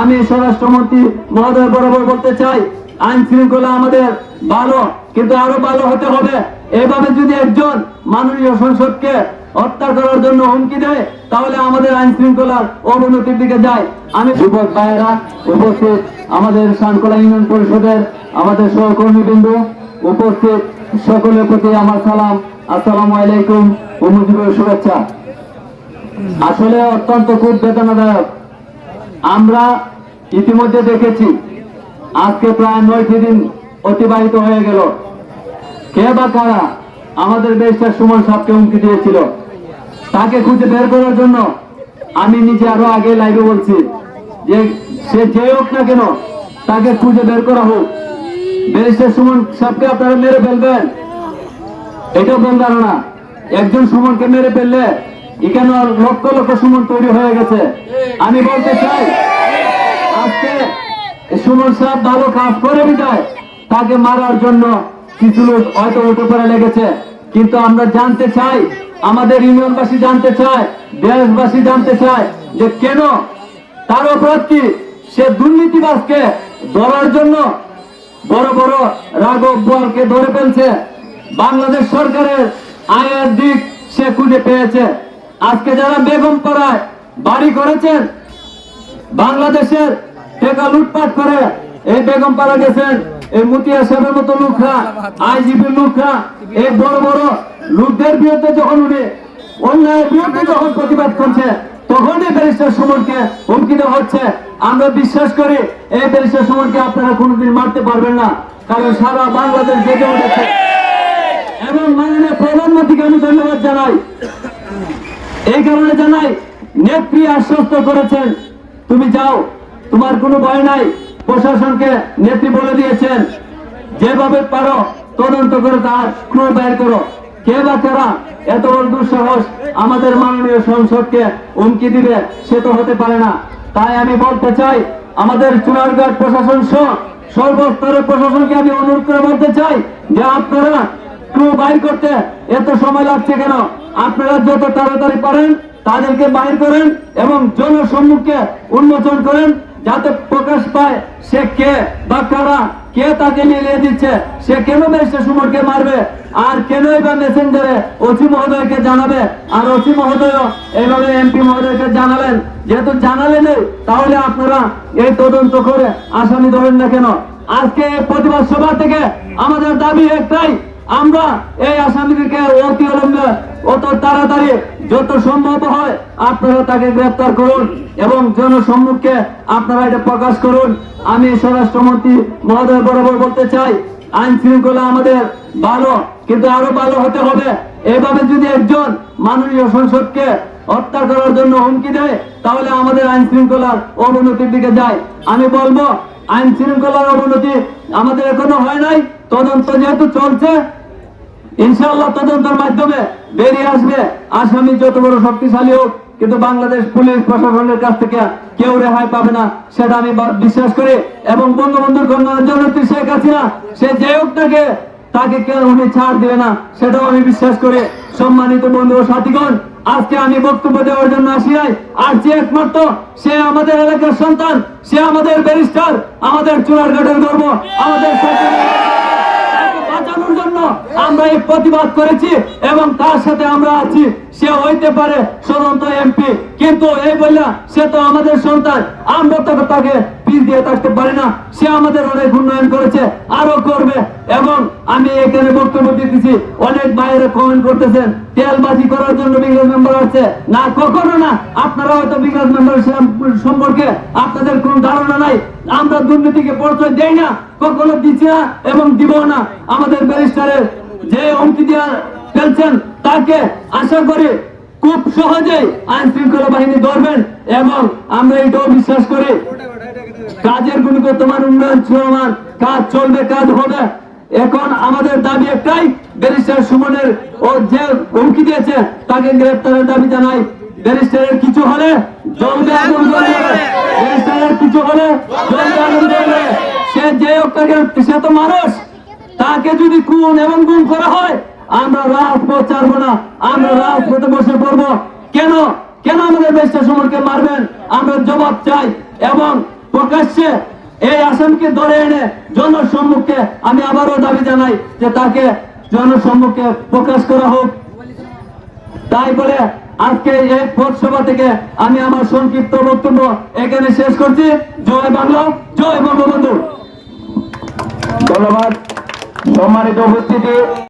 আমি স্বরাষ্ট্রমন্ত্রী মহোদয় বরাবর বলতে চাই, আইন শৃঙ্খলা আমাদের ভালো, কিন্তু আরও ভালো হতে হবে। এভাবে যদি একজন মাননীয় সংসদকে হত্যা করার জন্য হুমকি দেয়, তাহলে আমাদের আইন শৃঙ্খলার অবনতির দিকে যায়। আমি যুবক ভাইয়েরা, উপস্থিত আমাদের শানকোলা ইউনিয়ন পরিষদের আমাদের সহকর্মীবৃন্দ, উপস্থিত সকলের প্রতি আমার সালাম, আসসালামু আলাইকুম ও শুভেচ্ছা। আসলে অত্যন্ত খুব বেদনাদায়ক আমরা ইতিমধ্যে দেখেছি, আজকে প্রায় নয়টি দিন অতিবাহিত হয়ে গেল। কে বা কারা আমাদের দেশটা সুমন সাহকে হুমকি দিয়েছিল, তাকে খুঁজে বের করার জন্য আমি নিজে আরও আগে লাইভে বলছি যে, সে যে হোক না কেন তাকে খুঁজে বের করা হোক। ব্যারিস্টার সুমন সাহকে আপনারা মেরে ফেলবেন এটা ভুল ধারণা একজন সুমনকে মেরে ফেললে এখানে লক্ষ লক্ষ সুমন তৈরি হয়ে গেছে। আমি বলতে চাই, আজকে সুমন সাহেব ভালো কাজ করে বিদায়। তাকে মারার জন্য কিছু লোক হয়তো উঠে পড়ে লেগেছে। কিন্তু আমরা জানতে চাই, আমাদের ইউনিয়নবাসী জানতে চায়, দেশবাসী জানতে চায় যে কেন তার অপরাধ কি? সে দুর্নীতিবাজকে ধরার জন্য বড় বড় রাঘব বোয়ালকে ধরে ফেলছে। বাংলাদেশ সরকারের আয়ের দিক সে খুঁজে পেয়েছে। যারা বেগম পাড়ায় বাড়ি করেছেন, বাংলাদেশের টাকা লুটপাট করে, এই বেগম পাড়া গেছেন, এই মুতিয়া সাহেবের মতো লোকরা, আইজিপির লোকরা, এই বড় বড় লোকদের বিরুদ্ধে যখন উনি অন্যায়ের বিরুদ্ধে যখন প্রতিবাদ করছে তখনই ব্যারিস্টার সুমনকে হুমকি দেওয়া হচ্ছে। আমরা বিশ্বাস করি এই ব্যারিস্টার সুমনকে আপনারা কোনোদিন মারতে পারবেন না, কারণ সারা বাংলাদেশ জেগে উঠেছে। এবং মাননীয় প্রধানমন্ত্রীকে আমি ধন্যবাদ জানাই। এই কারণে জানাই, নেত্রী আশ্বস্ত করেছেন, তুমি যাও, তোমার কোনো ভয় নাই, প্রশাসনকে নেত্রী বলে দিয়েছেন, যেভাবে পারো তদন্ত করে তার ক্রু বের করো। কে বা কারা, এত দুঃসাহস আমাদের মাননীয় সংসদকে হুমকি দিবে, সে তো হতে পারে না। তাই আমি বলতে চাই, আমাদের চুনারঘাট প্রশাসন সহ সর্বস্তরের প্রশাসনকে আমি অনুরোধ করে বলতে চাই যে আপনারা ক্রু বাইর করতে এত সময় লাগছে কেন? আপনারা যত তাড়াতাড়ি পারেন, তাদেরকে বাইর করেন এবং জনসম্মুখে উন্মোচন করেন যাতে প্রকাশ পায় সে কে বা কারা, কে তাকে নিয়ে দিচ্ছে, সে কেন বেশি সুমনকে মারবে, আর কেনই বা মেসেঞ্জারে ওসি মহোদয়কে জানাবে, আর ওসি মহোদয় এইভাবে এমপি মহোদয়কে জানালেন। যেহেতু জানালেন তাহলে আপনারা এই তদন্ত করে আসামি ধরেন না কেন? আজকে প্রতিবাদ সভা থেকে আমাদের দাবি একটাই আমরা এই আসামিদেরকে অতি অবিলম্বে অত তাড়াতাড়ি যত সম্ভব হয় আপনারা তাকে গ্রেফতার করুন এবং জনসম্মুখে আপনারা এটা প্রকাশ করুন। আমি স্বরাষ্ট্রমন্ত্রী মহোদয় বরাবর বলতে চাই, আইন শৃঙ্খলা আমাদের ভালো, কিন্তু আরও ভালো হতে হবে। এভাবে যদি একজন মাননীয় সংসদকে হত্যা করার জন্য হুমকি দেয়, তাহলে আমাদের আইন শৃঙ্খলার অবনতির দিকে যায়। আমি বলব, আইন শৃঙ্খলার অবনতি আমাদের এখনও হয় নাই, তদন্ত যেহেতু চলছে ইনশাআল্লাহ তদন্তের মাধ্যমে বেরিয়ে আসবে। আসামি যত বড় শক্তিশালী হোক, কিন্তু বাংলাদেশ পুলিশ প্রশাসনের কাছ থেকে কেউ রেহাই পাবে না, সেটা আমি বিশ্বাস করি। এবং বঙ্গবন্ধুর কন্যা জননেত্রী শেখ হাসিনা, সে যে তাকে তাকে কেউ উনি ছাড় দিবে না, সেটাও আমি বিশ্বাস করি। সম্মানিত বন্ধু ও সাথীগণ, আজকে আমি বক্তব্য দেওয়ার জন্য আসি নাই। আর যে একমাত্র, সে আমাদের এলাকার সন্তান, সে আমাদের ব্যারিস্টার, আমাদের চুনারঘাটের গর্ব, আমাদের সরকারের জন্য আমরা এই প্রতিবাদ করেছি এবং তার সাথে আমরা আছি। সে হইতে পারে স্বতন্ত্র এমপি। কিন্তু এই বললা সে তো আমাদের সন্তান। আমরা তো তাকে পিস দিয়ে থাকতে পারি না। সে আমাদের অনেক উন্নয়ন করেছে, আরও করবে। এবং আমি এখানে বক্তব্য দিতেছি, অনেক বাইরে কমেন্ট করতেছেন, তেলবাজি করার জন্য বিকাশ মেম্বার আছে। না, কখনো না। আপনারা হয়তো বিকাশ মেম্বার সম্পর্কে আপনাদের কোনো ধারণা নাই। আমরা দুর্নীতিকে পরিচয় দেই না, কখনো দিচ্ছি না এবং দিব না। আমাদের ব্যারিস্টারের যে হুমকি দেওয়া ফেলছেন, তাকে আশা করি খুব সহজেই আইন শৃঙ্খলা বাহিনী ধরবেন এবং আমরা এটাও বিশ্বাস করি, কাজের গুণগত মান উন্নয়ন চলমান কাজ চলবে, কাজ হবে। এখন আমাদের দাবি একটাই, ব্যারিস্টার সুমনের ও যে হুমকি দিয়েছে, তাকে গ্রেপ্তারের দাবি জানাই। ব্যারিস্টারের কিছু হলে জলবে আগুন ব্যারিস্টারের কিছু হলে জলবে আগুন জ্বলবে সে যে সে তো মানুষ। তাকে যদি খুন এবং গুম করা হয় জনসম্মুখে আমি আবারও দাবি জানাই যে তাকে জনসম্মুখে প্রকাশ করা হোক। তাই বলে আজকে এই পথসভা থেকে আমি আমার সংক্ষিপ্ত বক্তব্য এখানে শেষ করছি। জয় বাংলা, জয় বঙ্গবন্ধু। ধন্যবাদ। সম্মানিত উপস্থিতি।